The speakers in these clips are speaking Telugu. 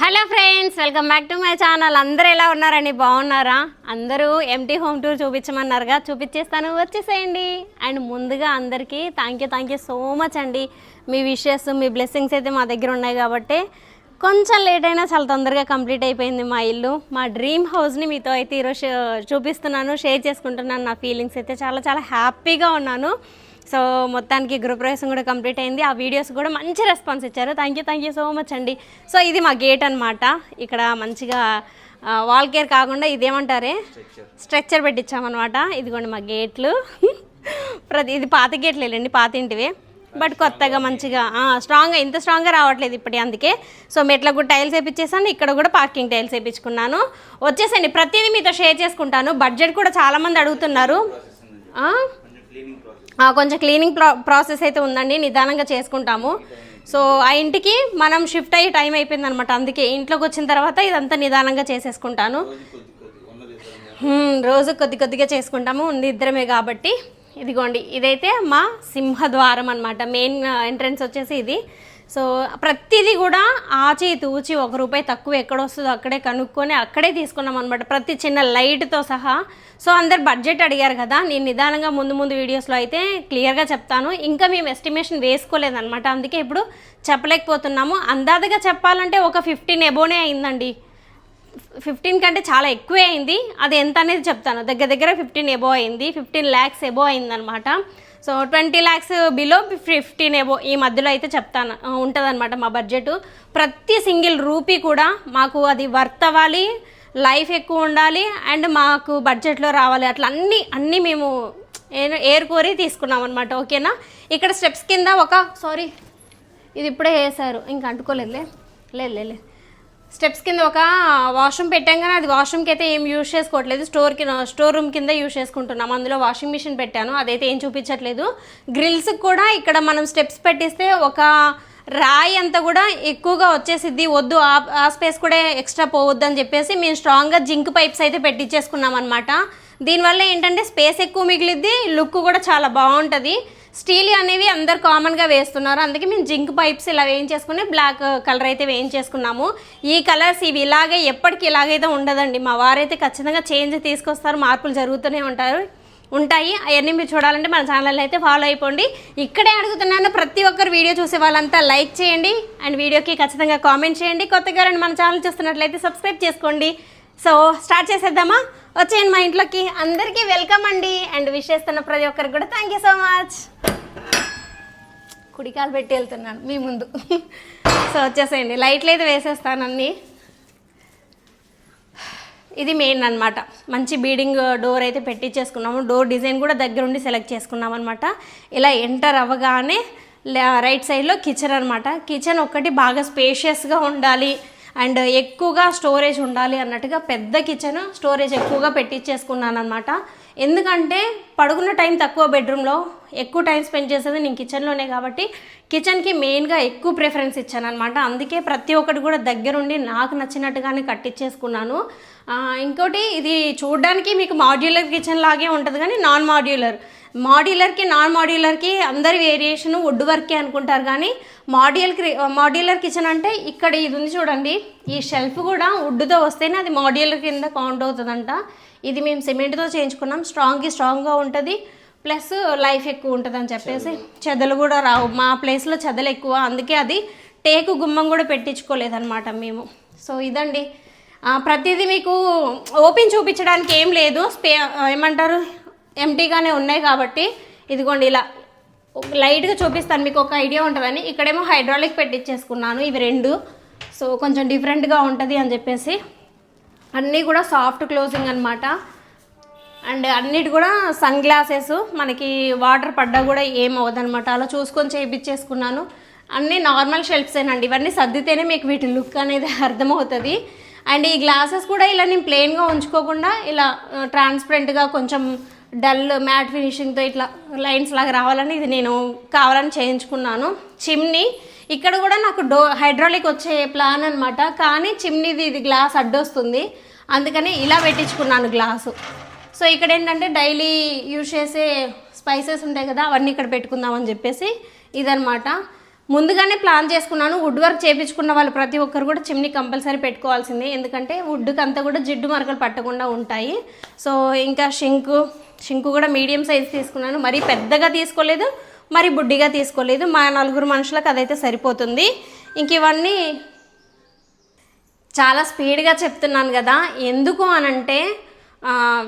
Hello friends welcome back to my channel. అందరూ ఎలా ఉన్నారండి? బాగున్నారా? అందరూ ఎంటీ హోమ్ టూర్ చూపించమన్నారుగా. చూపించేస్తాను వచ్చేసేయండి. అండ్ ముందుగా అందరికీ thank you thank you so much అండి. మీ విషెస్ మీ బ్లెస్సింగ్స్ అయితే మా దగ్గర ఉన్నాయి కాబట్టి కొంచెం లేట్ అయినా చాలా తొందరగా కంప్లీట్ అయిపోయింది మా ఇల్లు. మా డ్రీమ్ హౌస్ని మీతో అయితే ఈరోజు చూపిస్తున్నాను షేర్ చేసుకుంటున్నాను. నా ఫీలింగ్స్ అయితే చాలా చాలా హ్యాపీగా ఉన్నాను. సో మొత్తానికి గృహప్రవేశం కూడా కంప్లీట్ అయింది. ఆ వీడియోస్ కూడా మంచి రెస్పాన్స్ ఇచ్చారు. Thank you thank you so much అండి. సో ఇది మా గేట్ అనమాట ఇక్కడ మంచిగా వాల్ కేర్ కాకుండా ఇదేమంటారే? స్ట్రక్చర్ పెట్టించామన్నమాట. ఇదిగోండి మా గేట్లు. ప్రతి ఇది పాత గేట్లు వెళ్ళండి పాత ఇంటివే బట్ కొత్తగా మంచిగా స్ట్రాంగ్గా ఇంత స్ట్రాంగ్గా రావట్లేదు ఇప్పటి అందుకే. సో మెట్లకు కూడా టైల్స్ వేయించేసాను ఇక్కడ కూడా పార్కింగ్ టైల్స్ వేయించుకున్నాను వచ్చేసండి ప్రతిదీ మీతో షేర్ చేసుకుంటాను. బడ్జెట్ కూడా చాలామంది అడుగుతున్నారు. కొంచెం క్లీనింగ్ ప్రా ప్రాసెస్ అయితే ఉందండి నిదానంగా చేసుకుంటాము. సో ఆ ఇంటికి మనం షిఫ్ట్ అయ్యి టైం అయిపోయింది అనమాట అందుకే ఇంట్లోకి వచ్చిన తర్వాత ఇదంతా నిదానంగా చేసేసుకుంటాను. రోజు కొద్ది కొద్దిగా చేసుకుంటాము. ఉంది ఇద్దరమే కాబట్టి. ఇదిగోండి ఇదైతే మా సింహద్వారం అనమాట. మెయిన్ ఎంట్రన్స్ వచ్చేసి ఇది. సో ప్రతిదీ కూడా ఆచి తూచి ఒక రూపాయి తక్కువ ఎక్కడ వస్తుందో అక్కడే కనుక్కొని అక్కడే తీసుకున్నాం అనమాట ప్రతి చిన్న లైట్తో సహా. సో అందరు బడ్జెట్ అడిగారు కదా నేను నిదానంగా ముందు ముందు వీడియోస్లో అయితే క్లియర్గా చెప్తాను. ఇంకా మేము ఎస్టిమేషన్ వేసుకోలేదన్నమాట అందుకే ఇప్పుడు చెప్పలేకపోతున్నాము. అందాజగా చెప్పాలంటే ఒక ఫిఫ్టీన్ ఎబోనే అయిందండి. ఫిఫ్టీన్ కంటే చాలా ఎక్కువే అయింది. అది ఎంత అనేది చెప్తాను. దగ్గర దగ్గర ఫిఫ్టీన్ ఎబో అయింది ఫిఫ్టీన్ ల్యాక్స్ ఎబో అయిందనమాట so twenty lakhs below fifteen ఏవో ఈ మధ్యలో అయితే చెప్తాను. ఉంటుందన్నమాట మా బడ్జెట్. ప్రతి సింగిల్ రూపీ కూడా మాకు అది వర్త్ అవ్వాలి లైఫ్ ఎక్కువ ఉండాలి అండ్ మాకు బడ్జెట్లో రావాలి. అట్లా అన్నీ అన్నీ మేము ఏర్ ఏరుకోరి తీసుకున్నాం అనమాట ఓకేనా? ఇక్కడ స్టెప్స్ కింద ఒక సారీ ఇది ఇప్పుడే వేసారు ఇంకా అంటుకోలేదులే లేదు లేదు. స్టెప్స్ కింద ఒక వాష్రూమ్ పెట్టాం కానీ అది వాష్రూమ్కి అయితే ఏం యూజ్ చేసుకోవట్లేదు. స్టోర్కి స్టోర్ రూమ్ కింద యూజ్ చేసుకుంటున్నాం. అందులో వాషింగ్ మిషన్ పెట్టాను. అదైతే ఏం చూపించట్లేదు. గ్రిల్స్కి కూడా ఇక్కడ మనం స్టెప్స్ పెట్టిస్తే ఒక రాయి అంతా కూడా ఎక్కువగా వచ్చేసిద్ది. వద్దు ఆ ఆ స్పేస్ కూడా ఎక్స్ట్రా పోవద్దు అని చెప్పేసి మేము స్ట్రాంగ్గా జింక్ పైప్స్ అయితే పెట్టించేసుకున్నాం అనమాట దీనివల్ల ఏంటంటే స్పేస్ ఎక్కువ మిగిలిద్ది లుక్ కూడా చాలా బాగుంటుంది. స్టీల్ అనేవి అందరు కామన్గా వేస్తున్నారు. అందుకే మేము జింక్ పైప్స్ ఇలా వేయించేసుకుని బ్లాక్ కలర్ అయితే వేయించేసుకున్నాము. ఈ కలర్స్ ఇవి ఇలాగే ఎప్పటికీ ఇలాగైతే ఉండదండి. మా వారైతే ఖచ్చితంగా చేంజ్ తీసుకొస్తారు. మార్పులు జరుగుతూనే ఉంటారు. ఉంటాయి. అవన్నీ మీరు చూడాలంటే మన ఛానల్ అయితే ఫాలో అయిపోండి. ఇక్కడే అడుగుతున్నాను. ప్రతి ఒక్కరు వీడియో చూసే వాళ్ళంతా లైక్ చేయండి. అండ్ వీడియోకి ఖచ్చితంగా కామెంట్ చేయండి. కొత్తగా మన ఛానల్ చూస్తున్నట్లయితే సబ్స్క్రైబ్ చేసుకోండి. సో స్టార్ట్ చేసేద్దామా? వచ్చేయండి మా ఇంట్లోకి. అందరికీ వెల్కమ్ అండి. అండ్ విష్ చేస్తున్న ప్రతి ఒక్కరికి కూడా థ్యాంక్ యూ సో మచ్ కుడికాలు పెట్టి వెళ్తున్నాను మీ ముందు. సో వచ్చేసేయండి. లైట్లు అయితే వేసేస్తానండి. ఇది మెయిన్ అన్నమాట. మంచి బీడింగ్ డోర్ అయితే పెట్టించేసుకున్నాము డోర్ డిజైన్ కూడా దగ్గరుండి సెలెక్ట్ చేసుకున్నాం అనమాట ఇలా ఎంటర్ అవ్వగానే రైట్ సైడ్లో కిచెన్ అనమాట కిచెన్ ఒక్కటి బాగా స్పేషియస్గా ఉండాలి. అండ్ ఎక్కువగా స్టోరేజ్ ఉండాలి అన్నట్టుగా పెద్ద కిచెన్ స్టోరేజ్ ఎక్కువగా పెట్టించేసుకున్నాను అనమాట ఎందుకంటే పడుకున్న టైం తక్కువ బెడ్రూమ్లో ఎక్కువ టైం స్పెండ్ చేసేది నేను కిచెన్లోనే కాబట్టి కిచెన్కి మెయిన్గా ఎక్కువ ప్రిఫరెన్స్ ఇచ్చాను అనమాట అందుకే ప్రతి ఒక్కటి కూడా దగ్గరుండి నాకు నచ్చినట్టుగానే కట్టించేసుకున్నాను ఇంకోటి ఇది చూడడానికి మీకు మాడ్యులర్ కిచెన్ లాగే ఉంటుంది కానీ నాన్ మాడ్యులర్. మాడ్యులర్కి నాన్ మాడ్యులర్కి అందరి వేరియేషన్ వుడ్ వర్కే అనుకుంటారు. కానీ మాడ్యులర్ మాడ్యులర్ కిచెన్ అంటే ఇక్కడ ఇది ఉంది చూడండి. ఈ షెల్ఫ్ కూడా వుడ్తో వస్తేనే అది మాడ్యులర్ కింద కౌంట్ అవుతుందంట. ఇది మేము సిమెంట్తో చేయించుకున్నాం. స్ట్రాంగ్కి స్ట్రాంగ్గా ఉంటుంది. ప్లస్ లైఫ్ ఎక్కువ ఉంటుంది అని చెప్పేసి చెదలు కూడా రావు. మా ప్లేస్లో చెదలు ఎక్కువ. అందుకే అది టేకు గుమ్మం కూడా పెట్టించుకోలేదన్నమాట మేము. సో ఇదండి. ప్రతిదీ మీకు ఓపెన్ చూపించడానికి ఏం లేదు. స్పే ఏమంటారు? ఎంటీగానే ఉన్నాయి కాబట్టి ఇదిగోండి ఇలా లైట్గా చూపిస్తాను మీకు ఒక ఐడియా ఉంటుందని. ఇక్కడేమో హైడ్రాలిక్ పెట్టించేసుకున్నాను ఇవి రెండు. సో కొంచెం డిఫరెంట్గా ఉంటుంది అని చెప్పేసి. అన్నీ కూడా సాఫ్ట్ క్లోజింగ్ అనమాట అండ్ అన్నిటి కూడా సన్ గ్లాసెస్ మనకి వాటర్ పడ్డా కూడా ఏం అలా చూసుకొని చేయించేసుకున్నాను అన్నీ నార్మల్ షెల్ఫ్సేనండి ఇవన్నీ సర్దితేనే మీకు వీటి లుక్ అనేది అర్థమవుతుంది. అండ్ ఈ గ్లాసెస్ కూడా ఇలా నేను ప్లెయిన్గా ఉంచుకోకుండా ఇలా ట్రాన్స్పరెంట్గా కొంచెం డల్ మ్యాట్ ఫినిషింగ్తో ఇట్లా లైన్స్ లాగా రావాలని ఇది నేను కావాలని చేయించుకున్నాను. చిమ్నీ ఇక్కడ కూడా నాకు డో హైడ్రాలిక్ వచ్చే ప్లాన్ అనమాట కానీ చిమ్నీది ఇది గ్లాస్ అడ్డొస్తుంది. అందుకని ఇలా పెట్టించుకున్నాను గ్లాసు. సో ఇక్కడ ఏంటంటే డైలీ యూజ్ చేసే స్పైసెస్ ఉంటాయి కదా అవన్నీ ఇక్కడ పెట్టుకుందామని చెప్పేసి ఇదనమాట ముందుగానే ప్లాన్ చేసుకున్నాను. వుడ్ వర్క్ చేయించుకున్న వాళ్ళు ప్రతి ఒక్కరు కూడా చిమ్ని కంపల్సరీ పెట్టుకోవాల్సిందే. ఎందుకంటే వుడ్కి అంతా కూడా జిడ్డు మరకలు పట్టకుండా ఉంటాయి. సో ఇంకా షింకు షింకు కూడా మీడియం సైజ్ తీసుకున్నాను. మరీ పెద్దగా తీసుకోలేదు మరి బుడ్డిగా తీసుకోలేదు. మా నలుగురు మనుషులకు అదైతే సరిపోతుంది. ఇంక ఇవన్నీ చాలా స్పీడ్గా చెప్తున్నాను కదా. ఎందుకు అనంటే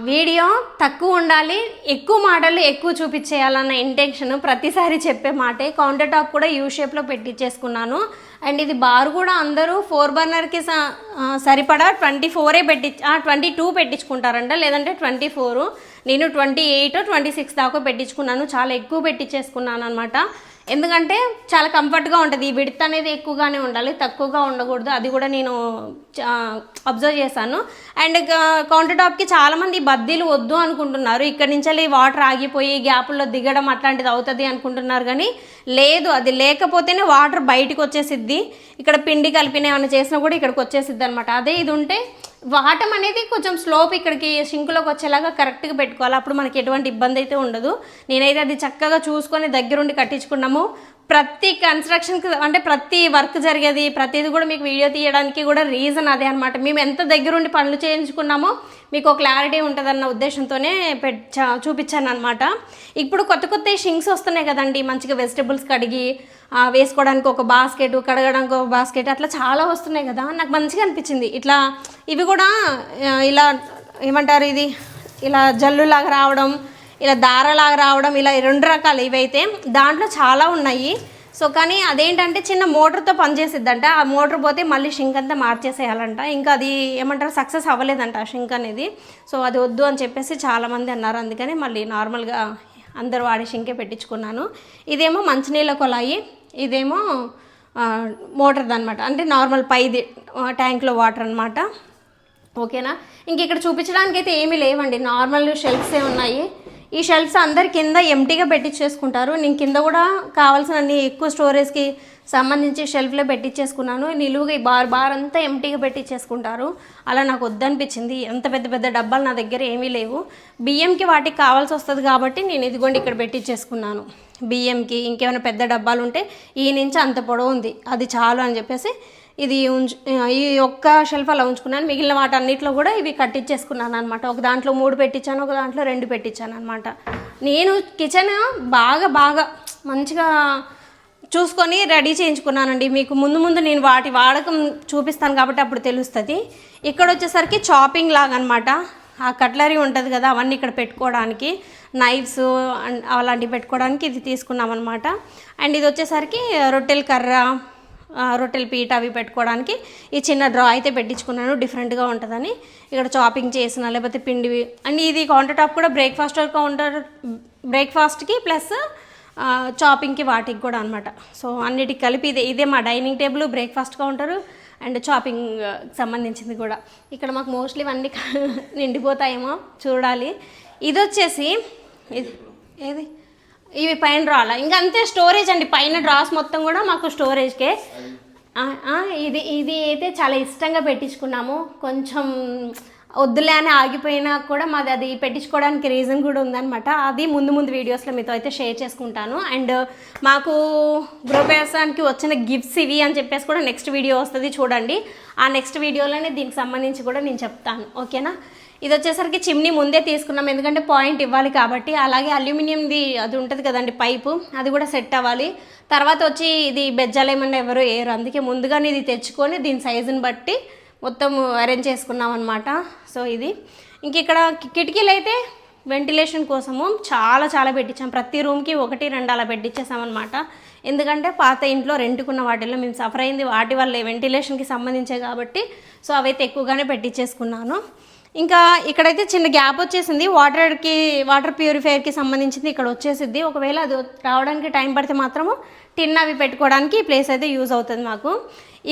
వీడియో తక్కువ ఉండాలి ఎక్కువ మాటలు ఎక్కువ చూపించేయాలన్న ఇంటెన్షన్ ప్రతిసారి చెప్పే మాటే. కౌంటర్ టాప్ కూడా యూ షేప్లో పెట్టించేసుకున్నాను అండ్ ఇది బార్ కూడా అందరూ ఫోర్ బర్నర్కి సరిపడా ట్వంటీ ఫోరే పెట్టి ట్వంటీ టూ పెట్టించుకుంటారంట లేదంటే ట్వంటీ ఫోరు నేను ట్వంటీ ఎయిట్ ట్వంటీ సిక్స్ దాకా పెట్టించుకున్నాను చాలా ఎక్కువ పెట్టించేసుకున్నాను అనమాట ఎందుకంటే చాలా కంఫర్ట్గా ఉంటుంది. ఈ విడత్ అనేది ఎక్కువగానే ఉండాలి. తక్కువగా ఉండకూడదు. అది కూడా నేను అబ్జర్వ్ చేశాను. అండ్ కౌంటర్ టాప్కి చాలామంది బద్దీలు వద్దు అనుకుంటున్నారు. ఇక్కడ నుంచి వెళ్ళి వాటర్ ఆగిపోయి గ్యాపుల్లో దిగడం అట్లాంటిది అవుతుంది అనుకుంటున్నారు కానీ లేదు. అది లేకపోతేనే వాటర్ బయటకు వచ్చేసిద్ది ఇక్కడ పిండి కలిపిన ఏమైనా చేసినా కూడా ఇక్కడికి వచ్చేసిద్ది అనమాట అదే ఇది ఉంటే వాటం అనేది కొంచెం స్లోప్ ఇక్కడికి సింకులోకి వచ్చేలాగా కరెక్ట్గా పెట్టుకోవాలి. అప్పుడు మనకి ఎటువంటి ఇబ్బంది అయితే ఉండదు. నేనైతే అది చక్కగా చూసుకొని దగ్గరుండి కట్టించుకున్నాము. ప్రతి కన్స్ట్రక్షన్కి అంటే ప్రతి వర్క్ జరిగేది ప్రతిది కూడా మీకు వీడియో తీయడానికి కూడా రీజన్ అదే అనమాట మేము ఎంత దగ్గరుండి పనులు చేయించుకున్నామో మీకు ఒక క్లారిటీ ఉంటుందన్న ఉద్దేశంతోనే పెట్టా చూపించాను అనమాట ఇప్పుడు కొత్త కొత్త షింగ్స్ వస్తున్నాయి కదండి మంచిగా వెజిటబుల్స్ కడిగి వేసుకోవడానికి ఒక బాస్కెట్ కడగడానికి ఒక బాస్కెట్ అట్లా చాలా వస్తున్నాయి కదా. నాకు మంచిగా అనిపించింది. ఇట్లా ఇవి కూడా ఇలా ఏమంటారు ఇది? ఇలా జల్లులాగా రావడం ఇలా దారలాగా రావడం ఇలా రెండు రకాలు ఇవైతే దాంట్లో చాలా ఉన్నాయి. సో కానీ అదేంటంటే చిన్న మోటార్తో పనిచేసిద్దంట. ఆ మోటార్ పోతే మళ్ళీ షింక్ అంతా మార్చేసేయాలంట. ఇంకా అది ఏమంటారు సక్సెస్ అవ్వలేదంట ఆ షింక్ అనేది. సో అది వద్దు అని చెప్పేసి చాలామంది అన్నారు. అందుకని మళ్ళీ నార్మల్గా అందరు వాడే షింకే పెట్టించుకున్నాను. ఇదేమో మంచినీళ్ళ కొలాయి ఇదేమో మోటార్ది అనమాట అంటే నార్మల్ పైది ట్యాంక్లో వాటర్ అనమాట ఓకేనా? ఇంక ఇక్కడ చూపించడానికి అయితే ఏమీ లేవండి. నార్మల్ షెల్ఫ్సే ఉన్నాయి. ఈ షెల్ఫ్స్ అందరి కింద ఎంటీగా పెట్టించేసుకుంటారు నేను కింద కూడా కావాల్సినన్ని ఎక్కువ స్టోరేజ్కి సంబంధించి షెల్ఫ్లో పెట్టించేసుకున్నాను నిలువుగా ఈ బార్ బార్ అంతా ఎంటీగా పెట్టించేసుకుంటారు అలా నాకు వద్దనిపించింది. ఎంత పెద్ద పెద్ద డబ్బాలు నా దగ్గర ఏమీ లేవు. బియ్యంకి వాటికి కావాల్సి వస్తుంది కాబట్టి నేను ఇదిగోండి ఇక్కడ పెట్టించేసుకున్నాను బియ్యంకి ఇంకేమైనా పెద్ద డబ్బాలు ఉంటే ఈ నుంచి అంత పొడవు ఉంది. అది చాలు అని చెప్పేసి ఇది ఉంచు ఈ ఒక్క షెల్ఫ్ అలా ఉంచుకున్నాను. మిగిలిన వాటన్నిటిలో కూడా ఇవి కట్టించేసుకున్నాను అనమాట ఒక దాంట్లో మూడు పెట్టించాను ఒక దాంట్లో రెండు పెట్టించాను అనమాట నేను కిచెన్ బాగా బాగా మంచిగా చూసుకొని రెడీ చేయించుకున్నానండి. మీకు ముందు ముందు నేను వాటి వాడకం చూపిస్తాను కాబట్టి అప్పుడు తెలుస్తుంది. ఇక్కడ వచ్చేసరికి చాపింగ్ లాగా అనమాట ఆ కట్లరీ ఉంటుంది కదా అవన్నీ ఇక్కడ పెట్టుకోవడానికి నైఫ్స్ అండ్ అలాంటివి పెట్టుకోవడానికి ఇది తీసుకున్నాం అనమాట అండ్ ఇది వచ్చేసరికి రొట్టెల కర్ర రొట్టెల పీట అవి పెట్టుకోవడానికి ఈ చిన్న డ్రా అయితే పెట్టించుకున్నాను. డిఫరెంట్గా ఉంటుందని. ఇక్కడ చాపింగ్ చేసిన లేకపోతే పిండివి అండ్ ఇది కౌంటర్ టాప్ కూడా బ్రేక్ఫాస్ట్ కౌంటర్ బ్రేక్ఫాస్ట్కి ప్లస్ చాపింగ్కి వాటికి కూడా అనమాట సో అన్నిటికి కలిపి ఇదే ఇదే మా dining table breakfast counter and chopping సంబంధించింది కూడా. ఇక్కడ మాకు మోస్ట్లీ ఇవన్నీ నిండిపోతాయేమో చూడాలి. ఇది వచ్చేసి ఇది ఏది? ఇవి పైన డ్రాల ఇంకా అంతే స్టోరేజ్ అండి. పైన డ్రాస్ మొత్తం కూడా మాకు స్టోరేజ్కే ఇది ఇది అయితే చాలా ఇష్టంగా పెట్టించుకున్నాము. కొంచెం వద్దులే అని ఆగిపోయినా కూడా మాది అది పెట్టించుకోవడానికి రీజన్ కూడా ఉందన్నమాట. అది ముందు ముందు వీడియోస్లో మీతో అయితే షేర్ చేసుకుంటాను. అండ్ మాకు గృహప్రవేశానికి వచ్చిన గిఫ్ట్స్ ఇవి అని చెప్పేసి కూడా నెక్స్ట్ వీడియో వస్తుంది చూడండి. ఆ నెక్స్ట్ వీడియోలోనే దీనికి సంబంధించి కూడా నేను చెప్తాను. ఓకేనా ఇది వచ్చేసరికి చిమ్నీ ముందే తీసుకున్నాం. ఎందుకంటే పాయింట్ ఇవ్వాలి కాబట్టి. అలాగే అల్యూమినియంది అది ఉంటుంది కదండి పైపు. అది కూడా సెట్ అవ్వాలి. తర్వాత వచ్చి ఇది బెజ్జాలు ఏమన్నా ఎవరు వేయరు. అందుకే ముందుగానే ఇది తెచ్చుకొని దీని సైజుని బట్టి మొత్తం అరేంజ్ చేసుకున్నాం అనమాట సో ఇది. ఇంక ఇక్కడ కిటికీలు అయితే వెంటిలేషన్ కోసము చాలా చాలా పెట్టించాం. ప్రతి రూమ్కి ఒకటి రెండు అలా పెట్టించేసామన్నమాట ఎందుకంటే పాత ఇంట్లో రెంట్కున్న వాటిల్లో మేము సఫర్ అయింది. వాటి వల్లే వెంటిలేషన్కి సంబంధించే కాబట్టి. సో అవైతే ఎక్కువగానే పెట్టించేసుకున్నాను. ఇంకా ఇక్కడైతే చిన్న గ్యాప్ వచ్చేసింది. వాటర్కి వాటర్ ప్యూరిఫైయర్కి సంబంధించింది ఇక్కడ వచ్చేసింది ఒకవేళ అది రావడానికి టైం పడితే మాత్రము టిన్ అవి పెట్టుకోవడానికి ఈ ప్లేస్ అయితే యూజ్ అవుతుంది మాకు.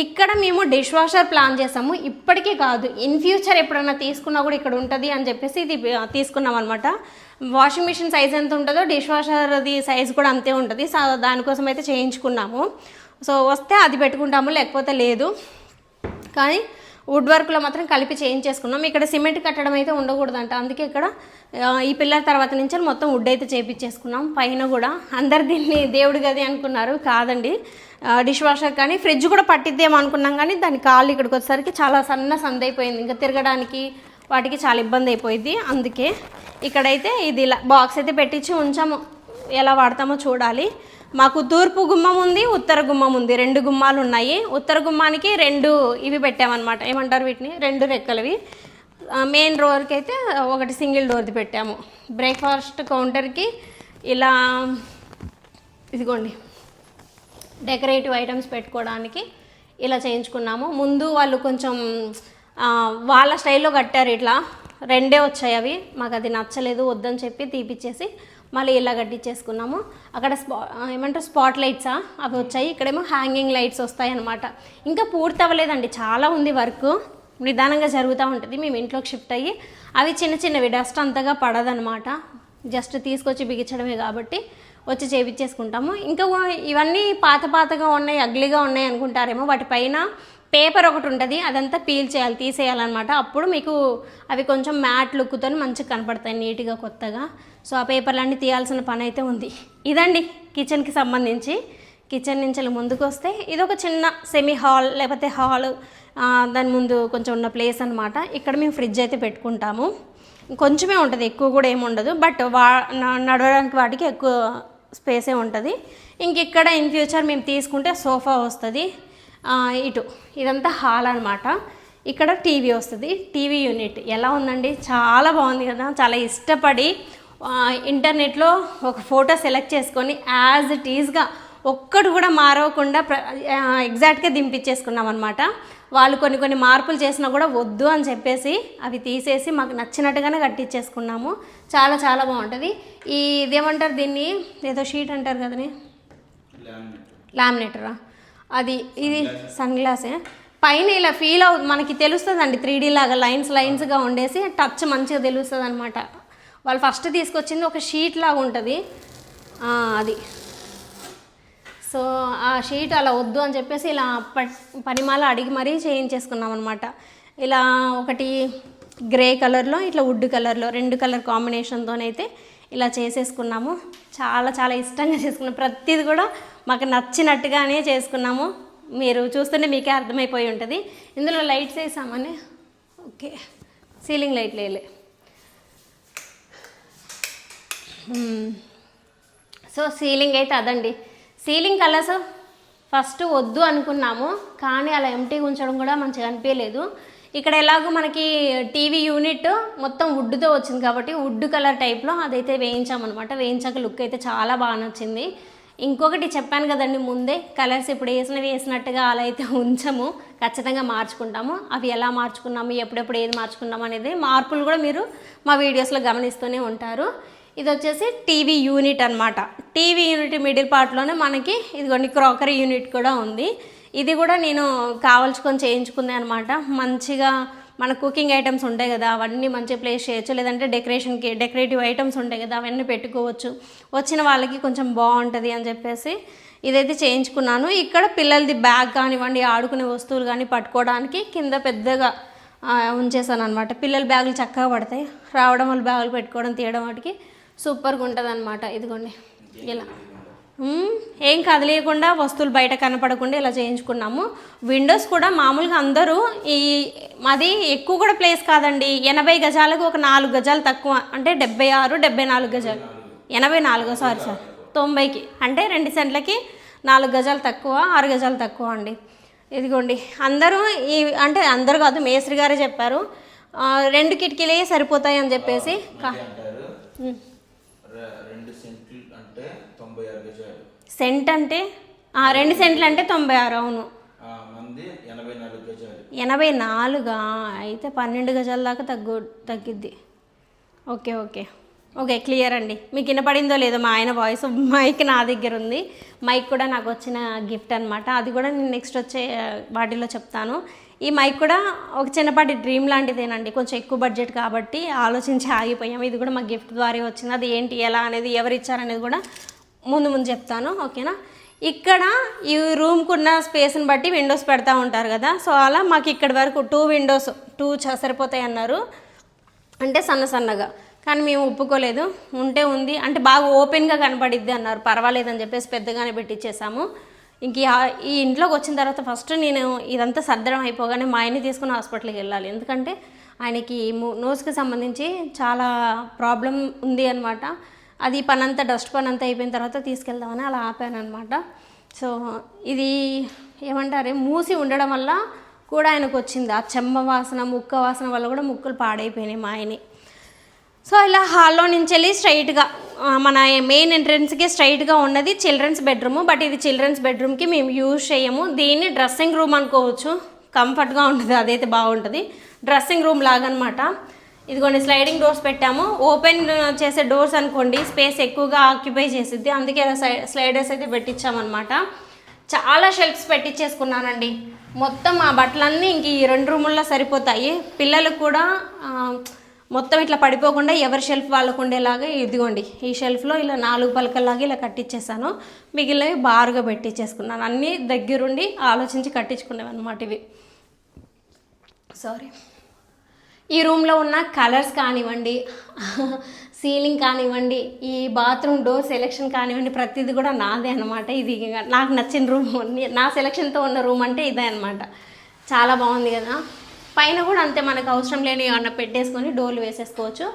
ఇక్కడ మేము డిష్ వాషర్ ప్లాన్ చేసాము. ఇప్పటికీ కాదు. ఇన్ ఫ్యూచర్ ఎప్పుడైనా తీసుకున్నా కూడా ఇక్కడ ఉంటుంది అని చెప్పేసి ఇది తీసుకున్నాం అనమాట వాషింగ్ మిషన్ సైజ్ ఎంత ఉంటుందో డిష్ వాషర్ది సైజ్ కూడా అంతే ఉంటుంది. సో దానికోసం అయితే చేయించుకున్నాము. సో వస్తే అది పెట్టుకుంటాము లేకపోతే లేదు. కానీ వుడ్ వర్క్లో మాత్రం కలిపి చేయించేసుకున్నాం. ఇక్కడ సిమెంట్ కట్టడం అయితే ఉండకూడదంట. అందుకే ఇక్కడ ఈ పిల్లల తర్వాత నుంచి మొత్తం వుడ్ అయితే చేపించేసుకున్నాం. పైన కూడా అందరు దీన్ని దేవుడి గది అనుకున్నారు. కాదండి. డిష్ వాషర్ కానీ ఫ్రిడ్జ్ కూడా పట్టిద్దేమో అనుకున్నాం కానీ దాని కాళ్ళు ఇక్కడికి వచ్చేసరికి చాలా సన్న సందైపోయింది. ఇంకా తిరగడానికి వాటికి చాలా ఇబ్బంది అయిపోయింది. అందుకే ఇక్కడైతే ఇది ఇలా బాక్స్ అయితే పెట్టించి ఉంచాము. ఎలా వాడతామో చూడాలి. మాకు తూర్పు గుమ్మం ఉంది ఉత్తర గుమ్మం ఉంది. రెండు గుమ్మాలు ఉన్నాయి. ఉత్తర గుమ్మానికి రెండు ఇవి పెట్టామన్నమాట. ఏమంటారు వీటిని? రెండు రెక్కలవి. మెయిన్ డోర్కి అయితే ఒకటి సింగిల్ డోర్ది పెట్టాము. బ్రేక్ఫాస్ట్ కౌంటర్కి ఇలా ఇదిగోండి. డెకరేటివ్ ఐటమ్స్ పెట్టుకోవడానికి ఇలా చేయించుకున్నాము. ముందు వాళ్ళు కొంచెం వాళ్ళ స్టైల్లో కట్టారు ఇట్లా. రెండే వచ్చాయి అవి. మాకు అది నచ్చలేదు వద్దని చెప్పి తీపిచ్చేసి మళ్ళీ ఇలా కట్టించేసుకున్నాము. అక్కడ స్పా ఏమంటారు స్పాట్ లైట్సా అవి వచ్చాయి. ఇక్కడేమో హ్యాంగింగ్ లైట్స్ వస్తాయి అనమాట ఇంకా పూర్తి అవ్వలేదండి. చాలా ఉంది వర్క్. నిదానంగా జరుగుతూ ఉంటుంది. మేము ఇంట్లోకి షిఫ్ట్ అయ్యి అవి చిన్న చిన్నవి డస్ట్ అంతగా పడదనమాట జస్ట్ తీసుకొచ్చి బిగించడమే కాబట్టి వచ్చి చేపించేసుకుంటాము ఇంకా ఇవన్నీ పాత పాతగా ఉన్నాయి అగ్లీగా ఉన్నాయి అనుకుంటారేమో. వాటిపైన పేపర్ ఒకటి ఉంటుంది అదంతా పీల్ చేయాలి తీసేయాలన్నమాట. అప్పుడు మీకు అవి కొంచెం మ్యాట్ లుక్తో మంచిగా కనపడతాయి నీట్గా కొత్తగా. సో ఆ పేపర్లన్నీ తీయాల్సిన పని అయితే ఉంది. ఇదండి కిచెన్కి సంబంధించి. కిచెన్ నుంచి ఇలా ముందుకు వస్తే ఇది ఒక చిన్న సెమీ హాల్ లేకపోతే హాల్ దాని ముందు కొంచెం ఉన్న ప్లేస్ అనమాట ఇక్కడ మేము ఫ్రిడ్జ్ అయితే పెట్టుకుంటాము. కొంచెమే ఉంటుంది ఎక్కువ కూడా ఏమి ఉండదు. బట్ వా నడవడానికి వాటికి ఎక్కువ స్పేసే ఉంటుంది. ఇంక ఇక్కడ ఇన్ ఫ్యూచర్ మేము తీసుకుంటే సోఫా వస్తుంది. ఇటు ఇదంతా హాల్ అనమాట ఇక్కడ టీవీ వస్తుంది. TV unit. ఎలా ఉందండి? చాలా బాగుంది కదా. చాలా ఇష్టపడి ఇంటర్నెట్లో ఒక ఫోటో సెలెక్ట్ చేసుకొని యాజ్ ఇట్ ఈజ్గా ఒక్కడు కూడా మారవకుండా ప్ర ఎగ్జాక్ట్గా దింపించేసుకున్నాం అనమాట వాళ్ళు కొన్ని కొన్ని మార్పులు చేసినా కూడా వద్దు అని చెప్పేసి అవి తీసేసి మాకు నచ్చినట్టుగానే కట్టించేసుకున్నాము చాలా చాలా బాగుంటుంది. ఈ ఇదేమంటారు దీన్ని? ఏదో షీట్ అంటారు కదని? లామినేటరా? అది ఇది సన్ గ్లాసే పైన ఇలా ఫీల్ అవుతుంది మనకి తెలుస్తుందండి త్రీ లాగా లైన్స్ లైన్స్గా ఉండేసి టచ్ మంచిగా తెలుస్తుంది అనమాట వాళ్ళు ఫస్ట్ తీసుకొచ్చింది ఒక షీట్ లాగా ఉంటుంది. అది. సో ఆ షీట్ అలా వద్దు అని చెప్పేసి ఇలా పరిమాల అడిగి మరీ చేయించేసుకున్నాం అనమాట ఇలా ఒకటి గ్రే కలర్లో ఇట్లా వుడ్ కలర్లో రెండు కలర్ కాంబినేషన్తోనైతే ఇలా చేసేసుకున్నాము. చాలా చాలా ఇష్టంగా చేసుకున్నాం. ప్రతిది కూడా మాకు నచ్చినట్టుగానే చేసుకున్నాము. మీరు చూస్తుంటే మీకే అర్థమైపోయి ఉంటుంది. ఇందులో లైట్స్ వేసామని. ఓకే. సీలింగ్ లైట్ లేలే సో సీలింగ్ అయితే అదండి. సీలింగ్ కలర్స్ ఫస్ట్ వద్దు అనుకున్నాము. కానీ అలా ఎంటీ ఉంచడం కూడా మంచిగా అనిపించలేదు. ఇక్కడ ఎలాగో మనకి టీవీ యూనిట్ మొత్తం వుడ్తో వచ్చింది కాబట్టి వుడ్ కలర్ టైప్లో అదైతే వేయించామన్నమాట. వేయించాక లుక్ అయితే చాలా బాగా నచ్చింది. ఇంకొకటి చెప్పాను కదండి ముందే కలర్స్ ఇప్పుడు వేసినవి వేసినట్టుగా అలా అయితే ఉంచము. ఖచ్చితంగా మార్చుకుంటాము. అవి ఎలా మార్చుకున్నాము ఎప్పుడెప్పుడు ఏది మార్చుకున్నాము అనేది మార్పులు కూడా మీరు మా వీడియోస్లో గమనిస్తూనే ఉంటారు. ఇది వచ్చేసి టీవీ యూనిట్ అన్నమాట. టీవీ యూనిట్ మిడిల్ పార్ట్లోనే మనకి ఇదిగోండి క్రాకరీ యూనిట్ కూడా ఉంది. ఇది కూడా నేను కావలచుకొని చేయించుకుంది అనమాట మంచిగా మన కుకింగ్ ఐటమ్స్ ఉంటాయి కదా అవన్నీ మంచిగా ప్లేస్ చేయొచ్చు. లేదంటే డెకరేషన్కి డెకరేటివ్ ఐటమ్స్ ఉంటాయి కదా అవన్నీ పెట్టుకోవచ్చు. వచ్చిన వాళ్ళకి కొంచెం బాగుంటుంది అని చెప్పేసి ఇదైతే చేయించుకున్నాను. ఇక్కడ పిల్లలది బ్యాగ్ కానివ్వండి ఆడుకునే వస్తువులు కానీ పట్టుకోవడానికి కింద పెద్దగా ఉంచేసాను అనమాట పిల్లల బ్యాగులు చక్కగా పడతాయి. రావడం వల్ల బ్యాగులు పెట్టుకోవడం తీయడం వాటికి సూపర్గా ఉంటుంది అనమాట ఇదిగోండి ఇలా. ఏం కదిలేయకుండా వస్తువులు బయట కనపడకుండా ఇలా చేయించుకున్నాము. విండోస్ కూడా మామూలుగా అందరూ ఈ మాది ఎక్కువ కూడా ప్లేస్ కాదండి. ఎనభై గజాలకు ఒక నాలుగు గజాలు తక్కువ. అంటే డెబ్బై ఆరు డెబ్బై నాలుగు గజాలు. ఎనభై నాలుగు సారీ సార్ తొంభైకి. అంటే రెండు సెంట్లకి నాలుగు గజాలు తక్కువ ఆరు గజాలు తక్కువ అండి. ఇదిగోండి. అందరూ ఈ అంటే అందరూ కాదు మేస్త్రి గారే చెప్పారు. రెండు కిటికీలే సరిపోతాయి అని చెప్పేసి రెండు సెంట్లు అంటే తొంభై ఆరు గజాలు సెంట్ అంటే? ఆ, రెండు సెంట్లు అంటే తొంభై ఆరు అవును. ఎనభై నాలుగు అయితే పన్నెండు గజాల దాకా తగ్గు తగ్గిద్ది. Okay okay. ఓకే క్లియర్ అండి. మీకు వినపడిందో లేదో మా ఆయన వాయిస్ మైక్ నా దగ్గర ఉంది. మైక్ కూడా నాకు వచ్చిన గిఫ్ట్ అనమాట అది కూడా నేను నెక్స్ట్ వచ్చే వాటిలో చెప్తాను. ఈ మైక్ కూడా ఒక చిన్నపాటి డ్రీమ్ లాంటిదేనండి. కొంచెం ఎక్కువ బడ్జెట్ కాబట్టి ఆలోచించి ఆగిపోయాం. ఇది కూడా మా గిఫ్ట్ ద్వారా వచ్చింది. అది ఏంటి ఎలా అనేది ఎవరు ఇచ్చారనేది కూడా ముందు ముందు చెప్తాను ఓకేనా? ఇక్కడ ఈ రూమ్కి ఉన్న స్పేస్ని బట్టి విండోస్ పెడతా ఉంటారు కదా సో అలా మాకు ఇక్కడ వరకు టూ విండోస్ టూ చ- సరిపోతాయి అన్నారు. అంటే సన్న సన్నగా. కానీ మేము ఒప్పుకోలేదు. ఉంటే ఉంది. అంటే బాగా ఓపెన్గా కనపడిద్ది అన్నారు. పర్వాలేదని చెప్పేసి పెద్దగానే పెట్టించేసాము ఇంక ఈ ఇంట్లోకి వచ్చిన తర్వాత ఫస్ట్ నేను ఇదంతా సర్దడం అయిపోగానే మా ఆయన్ని తీసుకుని హాస్పిటల్కి వెళ్ళాలి. ఎందుకంటే ఆయనకి నోస్కి సంబంధించి చాలా ప్రాబ్లం ఉంది అనమాట అది పనంతా డస్ట్ పని అంతా అయిపోయిన తర్వాత తీసుకెళ్దామని అలా ఆపాను అనమాట సో ఇది ఏమంటారు మూసి ఉండడం వల్ల కూడా ఆయనకు వచ్చింది. ఆ చెమ్మ వాసన ముక్క వాసన వల్ల కూడా ముక్కులు పాడైపోయినాయి మా ఆయన సో ఇలా హాల్లో నుంచి వెళ్ళి స్ట్రైట్గా మన మెయిన్ ఎంట్రన్స్కి స్ట్రైట్గా ఉన్నది చిల్డ్రన్స్ బెడ్రూమ్. బట్ ఇది చిల్డ్రన్స్ బెడ్రూమ్కి మేము యూజ్ చేయము. దీన్ని డ్రెస్సింగ్ రూమ్ అనుకోవచ్చు. కంఫర్ట్గా ఉంటుంది అదైతే బాగుంటుంది. డ్రెస్సింగ్ రూమ్ లాగా అనమాట ఇదిగోండి స్లైడింగ్ డోర్స్ పెట్టాము. ఓపెన్ చేసే డోర్స్ అనుకోండి స్పేస్ ఎక్కువగా ఆక్యుపై చేసిద్ది. అందుకే స్లైడర్స్ అయితే పెట్టించామన్నమాట. చాలా షెల్ఫ్స్ పెట్టించేసుకున్నానండి మొత్తం ఆ బట్టలన్నీ ఇంక ఈ రెండు రూముల్లో సరిపోతాయి. పిల్లలకు కూడా మొత్తం ఇట్లా పడిపోకుండా ఎవరి షెల్ఫ్ వాళ్ళకు ఉండేలాగా ఇదిగోండి ఈ షెల్ఫ్లో ఇలా నాలుగు పలకల్లాగా ఇలా కట్టించేసాను మిగిలినవి బారుగా పెట్టించేసుకున్నాను అన్నీ దగ్గరుండి ఆలోచించి కట్టించుకునేవి అనమాట ఇవి. సారీ ఈ రూమ్లో ఉన్న కలర్స్ కానివ్వండి సీలింగ్ కానివ్వండి ఈ బాత్రూమ్ డోర్ సెలెక్షన్ కానివ్వండి ప్రతిదీ కూడా నాదే అనమాట ఇది నాకు నచ్చిన రూమ్ నా సెలెక్షన్తో ఉన్న రూమ్ అంటే ఇదే అనమాట చాలా బాగుంది కదా. పైన కూడా అంతే మనకు అవసరం లేని ఏమన్నా పెట్టేసుకొని డోర్లు వేసేసుకోవచ్చు.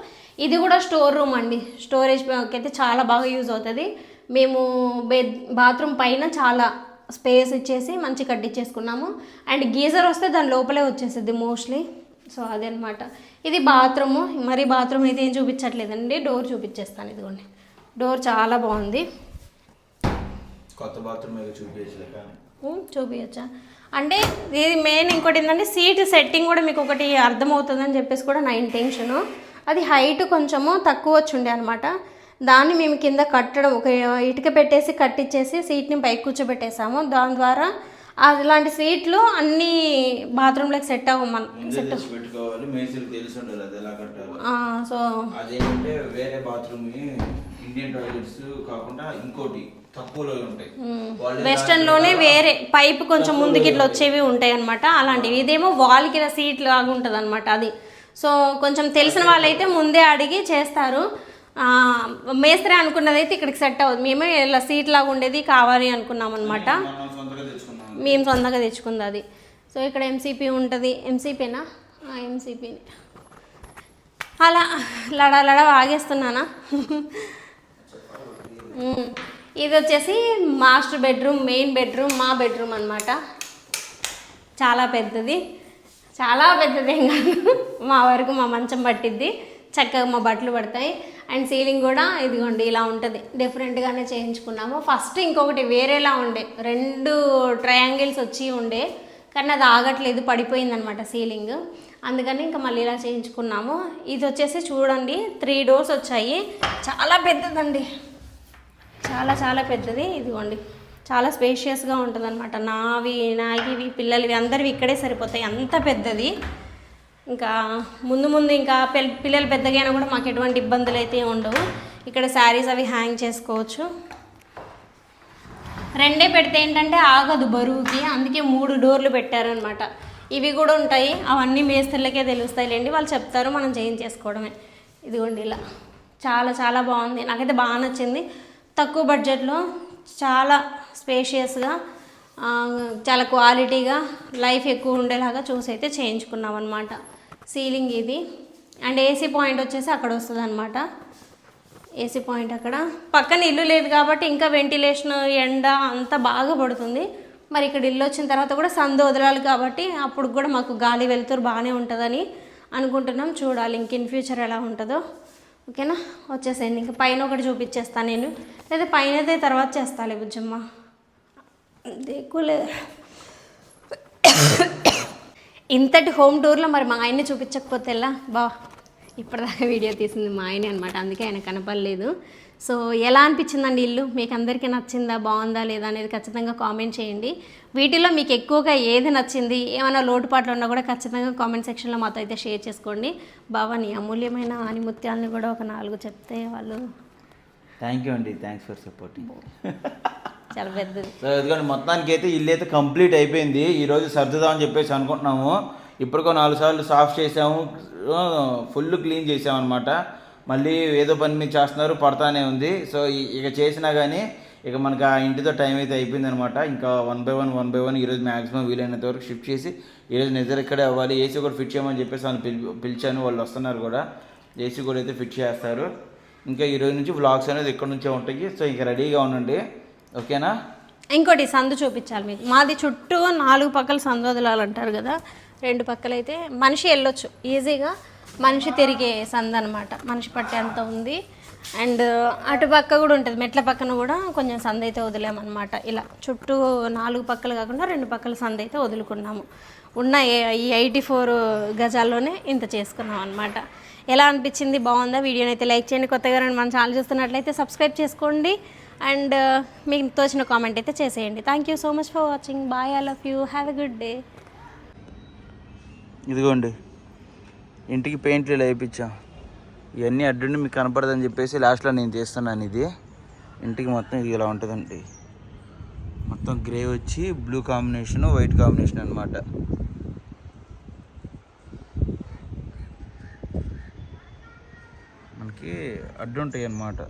ఇది కూడా స్టోర్ రూమ్ అండి. స్టోరేజ్ అయితే చాలా బాగా యూజ్ అవుతుంది. మేము బెడ్ బాత్రూమ్ పైన చాలా స్పేస్ ఇచ్చేసి మంచి కట్టించేసుకున్నాము అండ్ గీజర్ వస్తే దాని లోపలే వచ్చేస్తుంది మోస్ట్లీ. సో అదనమాట. ఇది బాత్రూము. మరి బాత్రూమ్ అయితే ఏం చూపించట్లేదండి. డోర్ చూపించేస్తాను ఇదిగోండి. డోర్ చాలా బాగుంది. కొత్త బాత్రూమ్ చూపించచ్చా? అంటే ఇది మెయిన్ ఇంకోటి ఏంటంటే సీట్ సెట్టింగ్ కూడా మీకు ఒకటి అర్థమవుతుందని చెప్పేసి కూడా నా ఇంటెన్షను అది హైట్ కొంచెము తక్కువ వచ్చుండే అనమాట. దాన్ని మేము కింద కట్టడం ఒక ఇటుక పెట్టేసి కట్టించేసి సీట్ని పైకి కూర్చోబెట్టేసాము. దాని ద్వారా అలాంటి సీట్లు అన్ని బాత్రూంలోకి సెట్ పెట్టుకోవాలి తెలిసి ఉండాలి అది ఎలా కట్టాలి. ఆ, సో అదేంటంటే వేరే బాత్రూమ్ ఇండియన్ టాయిలెట్స్ కాకుండా ఇంకోటి తక్కువలో ఉంటాయి. వాళ్ళు వెస్టర్న్లోనే వేరే పైప్ కొంచెం ముందుకి ఇట్లా వచ్చేవి ఉంటాయి. అనమాట అలాంటివి. ఇదేమో వాల్కి ఇలా సీట్ లాగా ఉంటుంది అనమాట అది. సో కొంచెం తెలిసిన వాళ్ళైతే ముందే అడిగి చేస్తారు. మేస్త్రి అనుకున్నది అయితే ఇక్కడికి సెట్ అవ్వదు. మేమే ఇలా సీట్ లాగా ఉండేది కావాలి అనుకున్నాం అనమాట మనం మేము సొంతంగా తెచ్చుకుంది అది. సో ఇక్కడ ఎంసీపీ ఉంటుంది. ఎంసీపీనా ఎంసీపీని అలా లడా లడా ఆగేస్తున్నానా ఇది వచ్చేసి మాస్టర్ బెడ్రూమ్ మెయిన్ బెడ్రూమ్ మా బెడ్రూమ్ అనమాట చాలా పెద్దది. చాలా పెద్దది ఏం కాదు. మా వరకు మా మంచం పట్టిద్ది. చక్కగా మా బట్టలు పడతాయి. అండ్ సీలింగ్ కూడా ఇదిగోండి ఇలా ఉంటుంది. డిఫరెంట్గానే చేయించుకున్నాము. ఫస్ట్ ఇంకొకటి వేరేలా ఉండే. రెండు ట్రయాంగిల్స్ వచ్చి ఉండే. కానీ అది ఆగట్లేదు పడిపోయిందనమాట సీలింగ్. అందుకని ఇంకా మళ్ళీ ఇలా చేయించుకున్నాము. ఇది వచ్చేసి చూడండి త్రీ డోర్స్ వచ్చాయి. చాలా పెద్దదండి. చాలా చాలా పెద్దది. ఇదిగోండి. చాలా స్పేషియస్గా ఉంటుంది అనమాట నావి నాగివి పిల్లలవి అందరివి ఇక్కడే సరిపోతాయి. అంత పెద్దది. ఇంకా ముందు ముందు ఇంకా పిల్ పిల్లలు పెద్దగా అయినా కూడా మాకు ఎటువంటి ఇబ్బందులు అయితే ఉండవు. ఇక్కడ శారీస్ అవి హ్యాంగ్ చేసుకోవచ్చు. రెండే పెడితే ఏంటంటే ఆగదు బరువుకి అందుకే మూడు డోర్లు పెట్టారనమాట ఇవి కూడా ఉంటాయి. అవన్నీ మేస్త్రులకే తెలుస్తాయిలేండి వాళ్ళు చెప్తారు మనం చేయించేసుకోవడమే. ఇదిగోండి ఇలా. చాలా చాలా బాగుంది. నాకైతే బాగా నచ్చింది. తక్కువ బడ్జెట్లో చాలా స్పేషియస్గా చాలా క్వాలిటీగా లైఫ్ ఎక్కువ ఉండేలాగా చూసి అయితే చేయించుకున్నాం అనమాట సీలింగ్ ఇది. అండ్ ఏసీ పాయింట్ వచ్చేసి అక్కడ వస్తుంది అనమాట ఏసీ పాయింట్ అక్కడ. పక్కన ఇల్లు లేదు కాబట్టి ఇంకా వెంటిలేషన్ ఎండ అంతా బాగా పడుతుంది. మరి ఇక్కడ ఇల్లు వచ్చిన తర్వాత కూడా సందు వదలాలి కాబట్టి అప్పుడు కూడా మాకు గాలి వెలుతురు బాగానే ఉంటుందని అనుకుంటున్నాం. చూడాలి ఇంక ఇన్ ఫ్యూచర్ ఎలా ఉంటుందో. ఓకేనా? వచ్చేసేయండి. ఇంకా పైన ఒకటి చూపించేస్తాను నేను. లేదా పైన అయితే తర్వాత చేస్తాలే బుజ్జమ్మ. కూలే ఇంతటి హోమ్ టూర్లో మరి మా ఆయన్ని చూపించకపోతే ఎలా బా ఇప్పటిదాకా వీడియో తీసింది మా ఆయనే అనమాట అందుకే ఆయన కనపడలేదు. సో ఎలా అనిపించిందండి ఇల్లు? మీకు అందరికీ నచ్చిందా? బాగుందా లేదా అనేది ఖచ్చితంగా కామెంట్ చేయండి. వీటిలో మీకు ఎక్కువగా ఏది నచ్చింది? ఏమైనా లోటుపాట్లు ఉన్నా కూడా ఖచ్చితంగా కామెంట్ సెక్షన్లో మాతో అయితే షేర్ చేసుకోండి. బావా నీ అమూల్యమైన ఆనిముత్యాలను కూడా ఒక నాలుగు చెప్తే వాళ్ళు థ్యాంక్ యూ అండి. థ్యాంక్స్ ఫర్ సపోర్టింగ్ చాలా పెద్దది. సో ఎందుకంటే మొత్తానికి అయితే ఇల్లు అయితే కంప్లీట్ అయిపోయింది. ఈరోజు సర్దుదాం అని చెప్పేసి అనుకుంటున్నాము. ఇప్పటికో నాలుగు సార్లు సాఫ్ చేసాము. ఫుల్ క్లీన్ చేసాము అనమాట మళ్ళీ ఏదో పని మీద చేస్తున్నారు పడతానే ఉంది. సో ఇక చేసినా కానీ ఇక మనకి ఆ ఇంటితో టైం అయితే అయిపోయింది అనమాట ఇంకా one by one one by one ఈరోజు మ్యాక్సిమం వీలైనంత వరకు షిఫ్ట్ చేసి ఈరోజు నిద్ర ఇక్కడే అవ్వాలి ఏసీ కూడా ఫిట్ చేయమని చెప్పేసి వాళ్ళు పిలి పిలిచాను. వాళ్ళు వస్తున్నారు కూడా. ఏసీ కూడా అయితే ఫిట్ చేస్తారు. ఇంకా ఈ రోజు నుంచి వ్లాగ్స్ అనేది ఇక్కడ నుంచే ఉంటాయి. సో ఇంకా రెడీగా ఉండండి. ఓకేనా? ఇంకోటి సందు చూపించాలి మీకు. మాది చుట్టూ నాలుగు పక్కల సందు వదలాలంటారు కదా. రెండు పక్కలైతే మనిషి వెళ్ళొచ్చు. ఈజీగా మనిషి తిరిగే సందు అనమాట మనిషి పట్టేంత ఉంది. అండ్ అటు పక్క కూడా ఉంటుంది. మెట్ల పక్కన కూడా కొంచెం సందు అయితే వదిలేమన్నమాట. ఇలా చుట్టూ నాలుగు పక్కలు కాకుండా రెండు పక్కల సందు అయితే వదులుకున్నాము. ఉన్న ఏ- ఈ ఎయిటీ ఫోర్ గజాల్లోనే ఇంత చేసుకున్నాం అనమాట ఎలా అనిపించింది? బాగుందా? వీడియోని అయితే లైక్ చేయండి. కొత్తగా మనం మన ఛానల్ చూస్తున్నట్లయితే సబ్స్క్రైబ్ చేసుకోండి. అండ్ మీకు తోచిన కామెంట్ అయితే చేసేయండి. Thank you so much for watching bye I love you have a good day ఇదిగోండి. ఇంటికి పెయింట్లు ఇలా వేయించాం. ఇవన్నీ అడ్డుండి మీకు కనపడదని చెప్పేసి లాస్ట్లో నేను చేస్తున్నాను ఇది. ఇంటికి మొత్తం ఇది ఇలా ఉంటుందండి. మొత్తం గ్రే వచ్చి బ్లూ కాంబినేషన్ వైట్ కాంబినేషన్ అనమాట మనకి అడ్డుంటాయి అన్నమాట.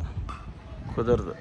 కుదరదు.